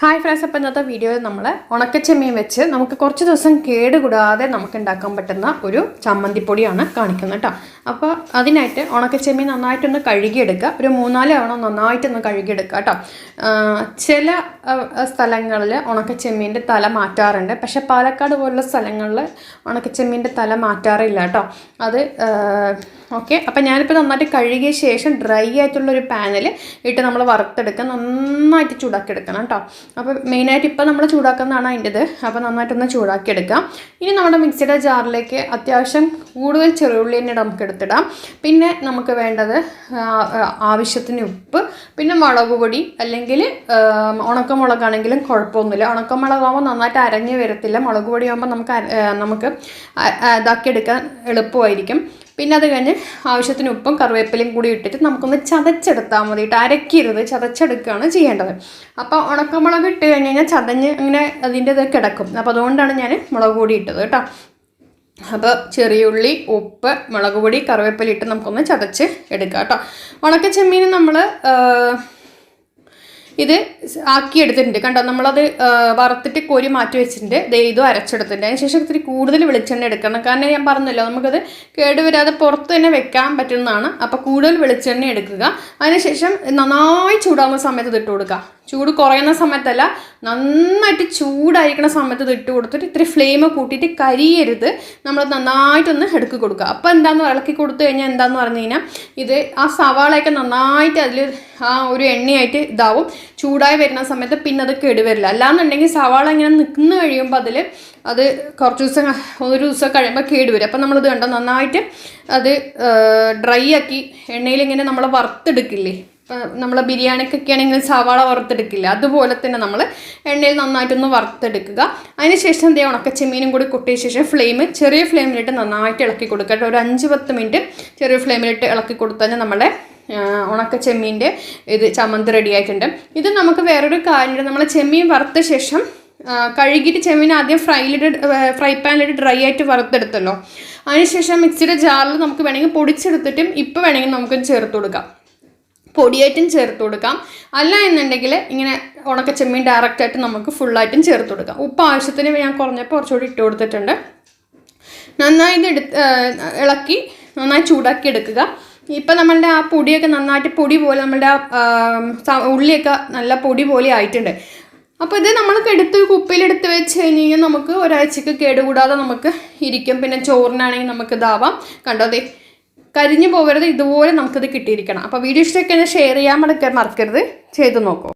Hi friends അപ്പോൾ ഇന്നത്തെ വീഡിയോയിൽ നമ്മൾ ഉണക്കച്ചെമ്മീൻ വെച്ച് നമുക്ക് കുറച്ച് ദിവസം കേടുകൂടാതെ നമുക്ക് ഉണ്ടാക്കാൻ പറ്റുന്ന ഒരു ചമ്മന്തിപ്പൊടിയാണ് കാണിക്കുന്നത് കേട്ടോ അപ്പോൾ അതിനായിട്ട് ഉണക്കച്ചെമ്മീൻ നന്നായിട്ടൊന്ന് കഴുകിയെടുക്കുക. ഒരു മൂന്നാൽ തവണ നന്നായിട്ടൊന്ന് കഴുകിയെടുക്കുക കേട്ടോ ചില സ്ഥലങ്ങളിൽ ഉണക്കച്ചെമ്മീന്റെ തല മാറ്റാറുണ്ട്. പക്ഷേ പാലക്കാട് പോലുള്ള സ്ഥലങ്ങളിൽ ഉണക്കച്ചെമ്മീന്റെ തല മാറ്റാറില്ല കേട്ടോ അത് ഓക്കെ. അപ്പം ഞാനിപ്പോൾ നന്നായിട്ട് കഴുകിയ ശേഷം ഡ്രൈ ആയിട്ടുള്ളൊരു പാനിൽ ഇട്ട് നമ്മൾ വറുത്തെടുക്കുക. നന്നായിട്ട് ചൂടാക്കി എടുക്കണം കേട്ടോ അപ്പോൾ മെയിനായിട്ട് ഇപ്പോൾ നമ്മൾ ചൂടാക്കുന്നതാണ് അതിന്റെത് അപ്പോൾ നന്നായിട്ടൊന്ന് ചൂടാക്കിയെടുക്കാം. ഇനി നമ്മുടെ മിക്സിയുടെ ജാറിലേക്ക് അത്യാവശ്യം കൂടുതൽ ചെറുള്ളി തന്നെ നമുക്ക് എടുത്തിടാം പിന്നെ നമുക്ക് വേണ്ടത് ആവശ്യത്തിന് ഉപ്പ് പിന്നെ മുളക് പൊടി അല്ലെങ്കിൽ ഉണക്കമുളകാണെങ്കിലും കുഴപ്പമൊന്നുമില്ല. ഉണക്കമുളകാകുമ്പോൾ നന്നായിട്ട് അരഞ്ഞ് വരത്തില്ല. മുളക് പൊടിയാകുമ്പോൾ നമുക്ക് നമുക്ക് ഇതാക്കിയെടുക്കാൻ എളുപ്പമായിരിക്കും. പിന്നെ അത് കഴിഞ്ഞ് ആവശ്യത്തിന് ഉപ്പും കറിവേപ്പിലയും കൂടി ഇട്ടിട്ട് നമുക്കൊന്ന് ചതച്ചെടുത്താൽ മതി. കേട്ടോ അരക്കരുത്. ചതച്ചെടുക്കുകയാണ് ചെയ്യേണ്ടത്. അപ്പോൾ ഉണക്കമുളക് ഇട്ട് കഴിഞ്ഞ് കഴിഞ്ഞാൽ ചതഞ്ഞ് അങ്ങനെ അതിന്റെ ഇത് കിടക്കും. അപ്പോൾ അതുകൊണ്ടാണ് ഞാൻ മുളക് പൊടി ഇട്ടത് കേട്ടോ. അപ്പോൾ ചെറിയ ഉള്ളി ഉപ്പ് മുളക് പൊടി കറിവേപ്പില ഇട്ട് നമുക്കൊന്ന് ചതച്ച് എടുക്കാം കേട്ടോ. ഉണക്ക ചെമ്മീൻ നമ്മൾ ഇത് ആക്കി എടുത്തിട്ടുണ്ട് കണ്ടോ? നമ്മളത് വറുത്തിട്ട് കോരി മാറ്റി വെച്ചിട്ടുണ്ട്. ഇതും അരച്ചെടുത്തിട്ടുണ്ട്. അതിന് ശേഷം ഇത്തിരി കൂടുതൽ വെളിച്ചെണ്ണ എടുക്കണം. കാരണം ഞാൻ പറഞ്ഞല്ലോ നമുക്കത് കേടുവരാതെ പുറത്ത് തന്നെ വെക്കാൻ പറ്റുന്നതാണ്. അപ്പോൾ കൂടുതൽ വെളിച്ചെണ്ണ എടുക്കുക. അതിനുശേഷം നന്നായി ചൂടാകുന്ന സമയത്ത് ഇട്ട് കൊടുക്കുക. ചൂട് കുറയുന്ന സമയത്തല്ല നന്നായിട്ട് ചൂടായിരിക്കുന്ന സമയത്ത് ഇത് ഇട്ട് കൊടുത്തിട്ട് ഇത്തിരി ഫ്ലെയിം കൂട്ടിയിട്ട് കരിയരുത്. നമ്മൾ നന്നായിട്ടൊന്ന് എടുക്കി കൊടുക്കുക. അപ്പോൾ എന്താന്ന് ഇളക്കി കൊടുത്തു കഴിഞ്ഞാൽ എന്താന്ന് പറഞ്ഞു കഴിഞ്ഞാൽ ഇത് ആ സവാളയൊക്കെ നന്നായിട്ട് അതിൽ ആ ഒരു എണ്ണയായിട്ട് ഇതാവും. ചൂടായി വരുന്ന സമയത്ത് പിന്നെ അത് കെടുവരില്ല അല്ലാന്നുണ്ടെങ്കിൽ സവാള ഇങ്ങനെ നിൽക്കുന്ന കഴിയുമ്പോൾ അതിൽ അത് കുറച്ച് ദിവസം ഒരു ദിവസം കഴിയുമ്പോൾ കേടുവരും അപ്പം നമ്മളിത് കണ്ടോ? നന്നായിട്ട് അത് ഡ്രൈ ആക്കി എണ്ണയിൽ ഇങ്ങനെ നമ്മൾ വറുത്തെടുക്കില്ലേ? നമ്മൾ ബിരിയാണിക്കൊക്കെ ആണെങ്കിൽ സവാള വറുത്തെടുക്കില്ല? അതുപോലെ തന്നെ നമ്മൾ എണ്ണയിൽ നന്നായിട്ടൊന്ന് വറുത്തെടുക്കുക. അതിനുശേഷം ഉണക്ക ചെമ്മീനും കൂടി കൊട്ടിയ ശേഷം ഫ്ലെയിം ചെറിയ ഫ്ലെയിമിലിട്ട് നന്നായിട്ട് ഇളക്കി കൊടുക്കുക. ഒരു അഞ്ച് പത്ത് മിനിറ്റ് ചെറിയ ഫ്ലെയിമിലിട്ട് ഇളക്കി കൊടുത്താൽ നമ്മുടെ ഉണക്ക ചെമ്മീന്റെ ഇത് ചമ്മന്തി റെഡി ആയിട്ടുണ്ട്. ഇത് നമുക്ക് വേറൊരു കാര്യം നമ്മൾ ചെമ്മീൻ വറുത്ത ശേഷം കഴുകിയിട്ട് ചെമ്മീൻ ആദ്യം ഫ്രൈയിലിട്ട് ഫ്രൈ പാനിലിട്ട് ഡ്രൈ ആയിട്ട് വറുത്തെടുത്തല്ലോ. അതിനുശേഷം മിക്സിയുടെ ജാറിൽ നമുക്ക് വേണമെങ്കിൽ പൊടിച്ചെടുത്തിട്ടും ഇപ്പോൾ വേണമെങ്കിൽ നമുക്ക് ചേർത്ത് കൊടുക്കാം. പൊടിയായിട്ടും ചേർത്ത് കൊടുക്കാം. അല്ല എന്നുണ്ടെങ്കിൽ ഇങ്ങനെ ഉണക്ക ചെമ്മീൻ ഡയറക്റ്റായിട്ട് നമുക്ക് ഫുള്ളായിട്ടും ചേർത്ത് കൊടുക്കാം. ഉപ്പ് ആവശ്യത്തിന് ഞാൻ കുറഞ്ഞപ്പോൾ കുറച്ചുകൂടി ഇട്ട് കൊടുത്തിട്ടുണ്ട്. നന്നായി ഇത് എടുത്ത് ഇളക്കി നന്നായി ചൂടാക്കി എടുക്കുക. ഇപ്പം നമ്മളുടെ ആ പൊടിയൊക്കെ നന്നായിട്ട് പൊടി പോലെ നമ്മളുടെ ആ ഉള്ളിയൊക്കെ നല്ല പൊടി പോലെ ആയിട്ടുണ്ട്. അപ്പോൾ ഇത് നമ്മൾക്ക് എടുത്ത് കുപ്പിയിലെടുത്ത് വെച്ച് കഴിഞ്ഞ് കഴിഞ്ഞാൽ നമുക്ക് ഒരാഴ്ചക്ക് കേടുകൂടാതെ നമുക്ക് ഇരിക്കും. പിന്നെ ചോറിനാണെങ്കിൽ നമുക്ക് ഇതാവാം. കണ്ടോ കരിഞ്ഞു പോകരുത് ഇതുപോലെ നമുക്കിത് കിട്ടിയിരിക്കണം. അപ്പോൾ വീഡിയോ ഇഷ്ടമൊക്കെ ഷെയർ ചെയ്യാൻ മറക്ക- മറക്കരുത്. ചെയ്ത് നോക്കൂ.